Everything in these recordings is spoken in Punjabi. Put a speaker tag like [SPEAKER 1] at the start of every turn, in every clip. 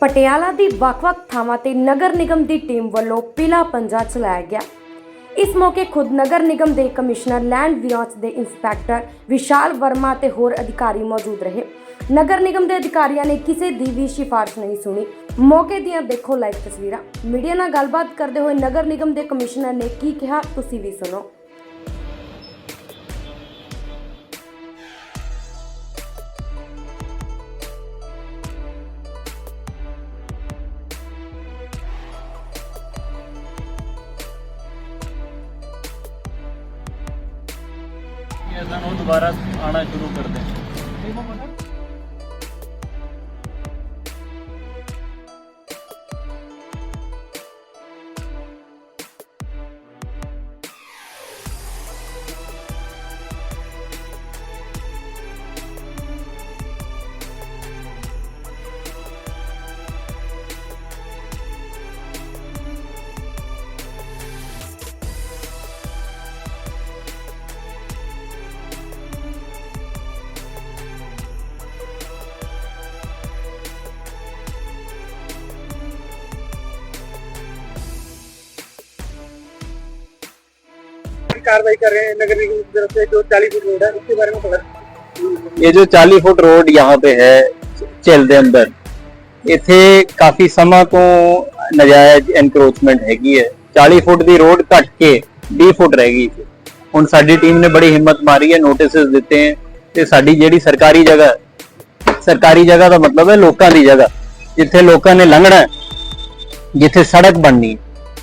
[SPEAKER 1] ਪਟਿਆਲਾ ਦੀ ਵੱਖ-ਵੱਖ ਥਾਵਾਂ ਤੇ ਨਗਰ ਨਿਗਮ ਦੀ ਟੀਮ ਵੱਲੋਂ ਪੀਲਾ ਪੰਜਾ ਚਲਾਇਆ ਗਿਆ। ਇਸ ਮੌਕੇ ਖੁਦ ਨਗਰ ਨਿਗਮ ਦੇ ਕਮਿਸ਼ਨਰ ਲੈਂਡ ਵਿਆਂਚ ਦੇ ਇੰਸਪੈਕਟਰ ਵਿਸ਼ਾਲ ਵਰਮਾ ਤੇ ਹੋਰ ਅਧਿਕਾਰੀ ਮੌਜੂਦ ਰਹੇ। ਨਗਰ ਨਿਗਮ ਦੇ ਅਧਿਕਾਰੀਆਂ ਨੇ ਕਿਸੇ ਦੀ ਵੀ ਸਿਫਾਰਿਸ਼ ਨਹੀਂ ਸੁਣੀ। ਮੌਕੇ ਦੀਆਂ ਦੇਖੋ ਲਾਈਵ ਤਸਵੀਰਾਂ। ਮੀਡੀਆ ਨਾਲ ਗੱਲਬਾਤ ਕਰਦੇ ਹੋਏ ਨਗਰ ਨਿਗਮ ਦੇ ਕਮਿਸ਼ਨਰ ਨੇ ਕੀ ਕਿਹਾ, ਤੁਸੀਂ ਵੀ ਸੁਣੋ।
[SPEAKER 2] ਇਹ ਸਾਨੂੰ ਦੁਬਾਰਾ ਆਣਾ ਸ਼ੁਰੂ ਕਰ ਦੇਣ
[SPEAKER 3] कार्रवाई कर रहे हैं नगर निगम की तरफ से जो चालीस फुट रोड है उसके बारे में पता
[SPEAKER 4] ਇਹ ਜੋ 40 ਫੁੱਟ ਰੋਡ यहाँ पे है ਝੀਲ ਦੇ ਅੰਦਰ ਇੱਥੇ ਕਾਫੀ ਸਮਾਂ ਤੋਂ ਨਜਾਇਜ਼ ਐਨਕਰੋਚਮੈਂਟ ਹੈਗੀ ਹੈ 40 ਫੁੱਟ ਦੀ ਰੋਡ ਘੱਟ ਕੇ 20 ਫੁੱਟ ਰਹਿ ਗਈ ਸੀ ਹੁਣ ਸਾਡੀ ਟੀਮ ਨੇ ਬੜੀ ਹਿੰਮਤ ਮਾਰੀ ਹੈ ਨੋਟਿਸਸ ਦਿੱਤੇ ਹੈ ਤੇ ਸਾਡੀ ਜਿਹੜੀ ਸਰਕਾਰੀ ਜਗ੍ਹਾ ਹੈ, ਸਰਕਾਰੀ ਜਗ੍ਹਾ ਦਾ ਮਤਲਬ ਹੈ ਲੋਕਾਂ ਦੀ ਜਗ੍ਹਾ ਜਿੱਥੇ ਲੋਕਾਂ ਨੇ ਲੰਘਣਾ ਹੈ, ਜਿੱਥੇ ਸੜਕ ਬਣਨੀ ਹੈ,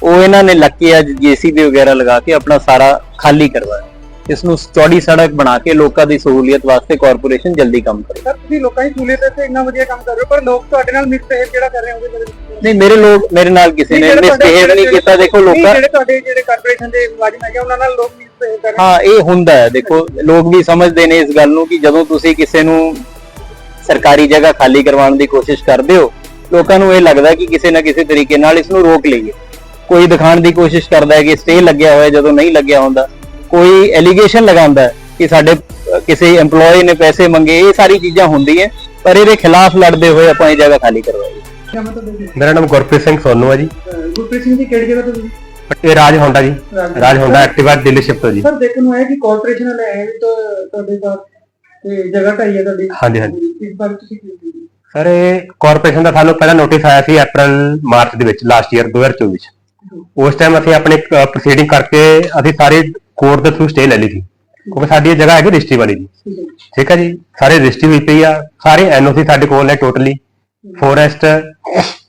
[SPEAKER 4] ਉਹ ਇਹਨਾਂ ਨੇ ਲੱਕੇ ਅੱਜ ਜੀਸੀਬੀ ਵਗੈਰਾ ਲਗਾ ਕੇ ਆਪਣਾ ਸਾਰਾ ਖਾਲੀ ਕਰਵਾਇਆ ਇਸ ਨੂੰ ਚੌੜੀ ਸੜਕ ਬਣਾ ਕੇ ਲੋਕਾਂ ਦੀ ਸਹੂਲੀਅਤ ਵਾਸਤੇ ਕਾਰਪੋਰੇਸ਼ਨ ਜਲਦੀ ਕੰਮ ਕਰੇ।
[SPEAKER 3] ਸਰ ਤੁਸੀਂ ਲੋਕਾਂ ਦੀ ਸਹੂਲੀਅਤ ਤੇ ਇੰਨਾ ਵਧੀਆ ਕੰਮ ਕਰ ਰਹੇ ਹੋ ਪਰ ਲੋਕ ਤੁਹਾਡੇ ਨਾਲ ਮਿਸਬਿਹੇਵ ਜਿਹੜਾ ਕਰ ਰਹੇ ਹੋਗੇ ਮੇਰੇ
[SPEAKER 4] ਨਹੀਂ ਮੇਰੇ ਲੋਕ ਮੇਰੇ ਨਾਲ ਕਿਸੇ ਨੇ ਮਿਸਬਿਹੇਵ ਨਹੀਂ ਕੀਤਾ ਦੇਖੋ ਲੋਕਾਂ
[SPEAKER 3] ਜਿਹੜੇ ਤੁਹਾਡੇ ਜਿਹੜੇ ਕਾਰਪੋਰੇਸ਼ਨ ਦੇ ਮੁਲਾਜ਼ਮ ਹੈਗੇ ਉਹਨਾਂ ਨਾਲ ਲੋਕ ਮਿਸਬਿਹੇਵ ਕਰ ਰਹੇ
[SPEAKER 4] ਹਾਂ ਇਹ ਹੁੰਦਾ ਹੈ ਦੇਖੋ ਲੋਕ ਵੀ ਸਮਝਦੇ ਨੇ ਇਸ ਗੱਲ ਨੂੰ ਕਿ ਜਦੋਂ ਤੁਸੀਂ ਕਿਸੇ ਨੂੰ ਸਰਕਾਰੀ ਜਗ੍ਹਾ ਖਾਲੀ ਕਰਵਾਉਣ ਦੀ ਕੋਸ਼ਿਸ਼ ਕਰਦੇ ਹੋ ਲੋਕਾਂ ਨੂੰ ਇਹ ਲੱਗਦਾ ਕਿ ਕਿਸੇ ਨਾ ਕਿਸੇ ਤਰੀਕੇ ਨਾਲ ਇਸ ਨੂੰ ਰੋਕ ਲਈਏ। ਕੋਈ ਦਿਖਾਉਣ ਦੀ ਕੋਸ਼ਿਸ਼ ਕਰਦਾ ਹੈ ਕਿ ਸਟੇ ਲੱਗਿਆ ਹੋਇਆ ਜਦੋਂ ਨਹੀਂ ਲੱਗਿਆ ਹੁੰਦਾ ਕੋਈ ਐਲੀਗੇਸ਼ਨ ਲਗਾਉਂਦਾ ਹੈ ਕਿ ਸਾਡੇ ਕਿਸੇ EMPLOYE ਨੇ ਪੈਸੇ ਮੰਗੇ ਇਹ ਸਾਰੀ ਚੀਜ਼ਾਂ ਹੁੰਦੀਆਂ ਪਰ ਇਹਦੇ ਖਿਲਾਫ ਲੜਦੇ ਹੋਏ ਆਪਾਂ ਇਹ ਜਗ੍ਹਾ ਖਾਲੀ ਕਰਵਾਈ।
[SPEAKER 5] ਮੇਰਾ ਨਾਮ ਗੁਰਪ੍ਰੀਤ ਸਿੰਘ ਸੋਨੂ ਹੈ ਜੀ।
[SPEAKER 3] ਗੁਰਪ੍ਰੀਤ ਸਿੰਘ ਜੀ ਕਿਹੜੀ ਜਗ੍ਹਾ ਤੋਂ ਤੁਸੀਂ
[SPEAKER 5] ਇਹ ਰਾਜ ਹੋਂਡਾ ਜੀ। ਰਾਜ ਹੋਂਡਾ। ਐਕਟਿਵਾ ਡੀਲਰਸ਼ਿਪ ਤੋਂ ਜੀ।
[SPEAKER 3] ਸਰ ਦੇਖਣ ਨੂੰ ਆਇਆ ਕਿ ਕਾਰਪੋਰੇਸ਼ਨ ਵਾਲੇ ਆਏ ਤਾਂ ਤੁਹਾਡੇ ਪਾਸ ਤੇ ਜਗ੍ਹਾ ਢਾਈ ਹੈ ਤੁਹਾਡੀ।
[SPEAKER 5] ਹਾਂਜੀ ਹਾਂਜੀ।
[SPEAKER 3] ਇਸ ਬਾਰੇ ਤੁਸੀਂ ਕੀ ਕਹੋਗੇ?
[SPEAKER 5] ਸਰ ਇਹ ਕਾਰਪੋਰੇਸ਼ਨ ਦਾ ਸਾਨੂੰ ਪਹਿਲਾਂ ਨੋਟਿਸ ਆਇਆ ਸੀ April ਮਾਰਚ ਦੇ ਵਿੱਚ ਲਾਸਟ ਈਅਰ 2024 ਚ। ਉਸ ਟਾਈਮ ਅਸੀਂ ਆਪਣੀ ਪ੍ਰੋਸੀਡਿੰਗ ਕਰਕੇ ਅਸੀਂ ਸਾਰੇ ਕੋਰਟ ਦੇ ਥਰੂ ਸਟੇ ਲੈ ਲਈ ਸੀ। ਕਿਉਂਕਿ ਸਾਡੀ ਇਹ ਜਗ੍ਹਾ ਹੈਗੀ ਰਜਿਸਟਰੀ ਵਾਲੀ ਜੀ। ਠੀਕ ਹੈ ਜੀ? ਸਾਰੇ ਰਜਿਸਟਰੀ ਹੋਈ ਪਈ ਆ। ਸਾਰੇ ਐਨਓਸੀ ਸਾਡੇ ਕੋਲ ਨੇ totally forest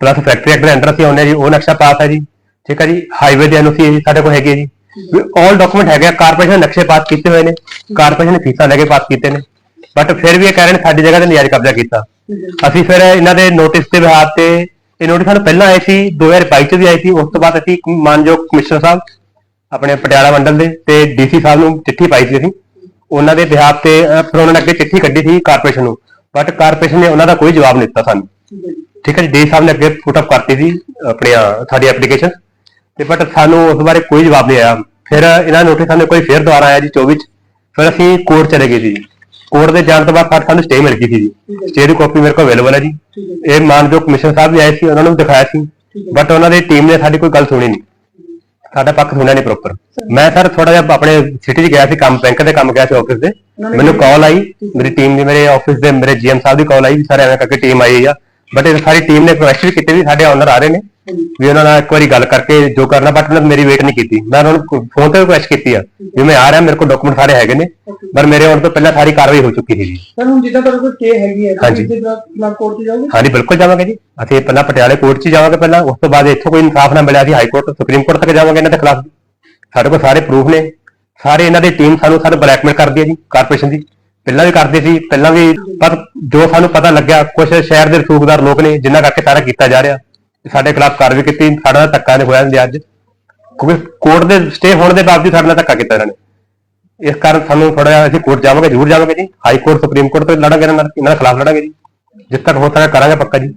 [SPEAKER 5] plus factory act ਦੇ ਅੰਡਰ ਅਸੀਂ ਆਉਂਦੇ ਜੀ। ਉਹ ਨਕਸ਼ਾ ਪਾਸ ਹੈ ਜੀ। ਠੀਕ ਹੈ ਜੀ? ਹਾਈਵੇ ਦੇ ਐਨਓਸੀ ਸਾਡੇ ਕੋਲ ਹੈਗੇ ਜੀ। ਆਲ ਡਾਕੂਮੈਂਟ ਹੈਗੇ ਆ। ਕਾਰਪੋਰੇਸ਼ਨ ਨਕਸ਼ੇ ਪਾਸ ਕੀਤੇ ਹੋਏ ਨੇ। ਕਾਰਪੋਰੇਸ਼ਨ ਨੇ ਫੀਸਾਂ ਲੈ ਕੇ ਪਾਸ ਕੀਤੇ ਨੇ। ਬਟ ਫਿਰ ਵੀ ਇਹ ਕਹਿ ਰਹੇ ਨੇ, ਸਾਡੀ ਜਗ੍ਹਾ ਤੇ ਨਜਾਇਜ਼ ਕਬਜ਼ਾ ਕੀਤਾ। ਅਸੀਂ ਫਿਰ ਇਹਨਾਂ ਦੇ ਨੋਟਿਸ ਦੇ ਵਿਹਾਰ ਤੇ ਇਹ ਨੋਟਿਸ ਸਾਨੂੰ ਪਹਿਲਾਂ ਆਏ ਸੀ 2022 ਚ ਵੀ ਆਏ ਸੀ, ਉਸ ਤੋਂ ਬਾਅਦ ਅਸੀਂ ਮਾਨਯੋਗ ਕਮਿਸ਼ਨਰ ਸਾਹਿਬ, ਆਪਣੇ ਪਟਿਆਲਾ ਮੰਡਲ ਦੇ ਤੇ ਡੀਸੀ ਸਾਹਿਬ ਨੂੰ ਚਿੱਠੀ ਪਾਈ ਸੀ ਅਸੀਂ। ਉਹਨਾਂ ਦੇ ਬਿਹਾਫ ਤੇ ਫਿਰ ਉਹਨਾਂ ਨੇ ਅੱਗੇ ਚਿੱਠੀ ਕੱਢੀ ਸੀ ਕਾਰਪੋਰੇਸ਼ਨ ਨੂੰ। ਬਟ ਕਾਰਪੋਰੇਸ਼ਨ ਨੇ ਉਹਨਾਂ ਦਾ ਕੋਈ ਜਵਾਬ ਨਹੀਂ ਦਿੱਤਾ ਸਾਨੂੰ। ਠੀਕ ਹੈ ਜੀ ਡੀ ਸਾਹਿਬ ਨੇ ਅੱਗੇ ਪੁੱਟ ਅਪ ਕਰਤੀ ਸੀ ਆਪਣੀਆਂ ਸਾਡੀ ਐਪਲੀਕੇਸ਼ਨ ਤੇ ਬਟ ਸਾਨੂੰ ਉਸ ਬਾਰੇ ਕੋਈ ਜਵਾਬ ਨਹੀਂ ਆਇਆ। ਫਿਰ ਇਹਨਾਂ ਨੋਟਿਸ ਸਾਨੂੰ ਕੋਈ ਫੇਰ ਦੁਬਾਰਾ ਆਇਆ ਜੀ 24 ਚ। ਫਿਰ ਅਸੀਂ ਕੋਰਟ ਚਲੇ ਗਏ ਸੀ ਜੀ। ਕੋਰਟ ਦੇ ਜਾਣ ਤੋਂ ਬਾਅਦ ਸਾਨੂੰ ਸਟੇ ਮਿਲ ਗਈ ਸੀ ਜੀ। ਸਟੇ ਦੀ ਕਾਪੀ ਮੇਰੇ ਕੋਲ ਅਵੇਲੇਬਲ ਹੈ ਜੀ। ਇਹ ਮਾਨਯੋਗ ਕਮਿਸ਼ਨਰ ਸਾਹਿਬ ਵੀ ਆਏ ਸੀ ਉਹਨਾਂ ਨੂੰ ਦਿਖਾਇਆ ਸੀ। ਬਟ ਉਹਨਾਂ ਦੀ ਟੀਮ ਨੇ ਸਾਡੀ ਕੋਈ ਗੱਲ ਸੁਣੀ ਨਹੀਂ। ਸਾਡਾ ਪੱਖ ਸੁਣਿਆ ਨਹੀਂ ਪ੍ਰੋਪਰ ਮੈਂ ਸਰ ਥੋੜਾ ਜਿਹਾ ਆਪਣੇ ਸਿਟੀ 'ਚ ਗਿਆ ਸੀ ਕੰਮ ਬੈਂਕ ਦੇ ਕੰਮ ਗਿਆ ਸੀ ਆਫਿਸ ਦੇ। ਮੈਨੂੰ ਕਾਲ ਆਈ। ਮੇਰੀ ਟੀਮ ਦੀ ਮੇਰੇ ਆਫਿਸ ਦੇ ਮੇਰੇ ਜੀਐਮ ਸਾਹਿਬ ਦੀ ਕਾਲ ਆਈ ਵੀ ਸਰ ਐਵੇਂ ਕਰਕੇ ਟੀਮ ਆਈ ਆ। ਬਟ ਇਹ ਸਾਰੀ ਟੀਮ ਨੇ ਵੀ ਕੀਤੀ ਵੀ ਸਾਡੇ ਓਨਰ ਆ ਰਹੇ ਨੇ। ਵੀ ਉਹਨਾਂ ਨਾਲ ਇੱਕ ਵਾਰੀ ਗੱਲ ਕਰਕੇ ਜੋ ਕਰਨਾ ਬਟ ਉਹਨਾਂ ਨੇ ਮੇਰੀ ਵੇਟ ਨਹੀਂ ਕੀਤੀ। ਮੈਂ ਉਹਨਾਂ ਨੂੰ ਫੋਨ ਤੇ ਰਿਕੁਐਸਟ ਕੀਤੀ ਆ ਵੀ ਮੈਂ ਆ ਰਿਹਾ ਮੇਰੇ ਕੋਲ ਡਾਕੂਮੈਂਟ ਸਾਰੇ ਹੈਗੇ ਨੇ ਪਰ ਮੇਰੇ ਆਉਣ ਤੋਂ ਪਹਿਲਾਂ ਸਾਰੀ ਕਾਰਵਾਈ ਹੋ ਚੁੱਕੀ ਸੀ ਜੀ
[SPEAKER 3] ਸਰ ਹੁਣ ਜਿੱਦਾਂ ਤੁਹਾਡੇ ਕੋਲ ਕੇ ਹੈਗੀ ਹੈ
[SPEAKER 5] ਹਾਂਜੀ।
[SPEAKER 3] ਤੁਸੀਂ ਖਿਲਾਫ ਕੋਰਟ 'ਚ ਜਾਓਗੇ?
[SPEAKER 5] ਹਾਂਜੀ ਬਿਲਕੁਲ ਜਾਵਾਂਗੇ ਜੀ। ਅਸੀਂ ਪਹਿਲਾਂ ਪਟਿਆਲੇ ਕੋਰਟ 'ਚ ਹੀ ਜਾਵਾਂਗੇ ਪਹਿਲਾਂ ਉਸ ਤੋਂ ਬਾਅਦ ਇੱਥੋਂ ਕੋਈ ਇਨਸਾਫ ਨਾ ਮਿਲਿਆ ਸੀ ਹਾਈ ਕੋਰਟ ਸੁਪਰੀਮ ਕੋਰਟ ਤੱਕ ਜਾਵਾਂਗੇ ਇਹਨਾਂ ਦੇ ਖਿਲਾਫ। ਸਾਡੇ ਕੋਲ ਸਾਰੇ ਪ੍ਰੂਫ ਨੇ। ਸਾਰੇ ਇਹਨਾਂ ਦੀ ਟੀਮ ਸਾਨੂੰ ਸਾਨੂੰ ਬਲੈਕਮੇਲ ਕਰਦੀ ਹੈ ਜੀ ਕਾਰਪੋਰੇਸ਼ਨ ਦੀ। ਪਹਿਲਾਂ ਵੀ ਕਰਦੀ ਸੀ ਪਹਿਲਾਂ ਵੀ ਪਰ ਜੋ ਸਾਨੂੰ ਪਤਾ ਲੱਗਿਆ ਕੁਝ ਸ਼ਹਿਰ ਦੇ ਰਸੂਖਦਾਰ ਲੋਕ ਨੇ ਜਿਨ੍ਹਾਂ ਕਰਕੇ ਸਾਰਾ ਕੀਤਾ ਜਾ ਰਿਹਾ। ਸਾਡੇ ਖਿਲਾਫ ਕਾਰਵਾਈ ਕੀਤੀ, ਸਾਡਾ ਤਾਂ ਧੱਕਾ ਨਹੀਂ ਹੋਇਆ ਜੀ ਅੱਜ। ਕਿਉਂਕਿ ਕੋਰਟ ਦੇ ਸਟੇ ਹੋਣ ਦੇ ਬਾਵਜੂਦ ਸਾਡੇ ਨਾਲ ਧੱਕਾ ਕੀਤਾ ਇਹਨਾਂ ਨੇ। ਇਸ ਕਾਰਨ ਸਾਨੂੰ ਥੋੜਾ ਜਿਹਾ ਅਸੀਂ ਕੋਰਟ ਜਾਵਾਂਗੇ, ਜ਼ਰੂਰ ਜਾਵਾਂਗੇ ਜੀ। ਹਾਈ ਕੋਰਟ, ਸੁਪਰੀਮ ਕੋਰਟ ਤੋਂ ਲੜਾਂਗੇ ਇਹਨਾਂ ਨਾਲ, ਇਹਨਾਂ ਖਿਲਾਫ ਲੜਾਂਗੇ ਜੀ। ਜਿੱਦ ਤੱਕ ਹੋ ਸਕੇ ਕਰਾਂਗੇ ਪੱਕਾ ਜੀ।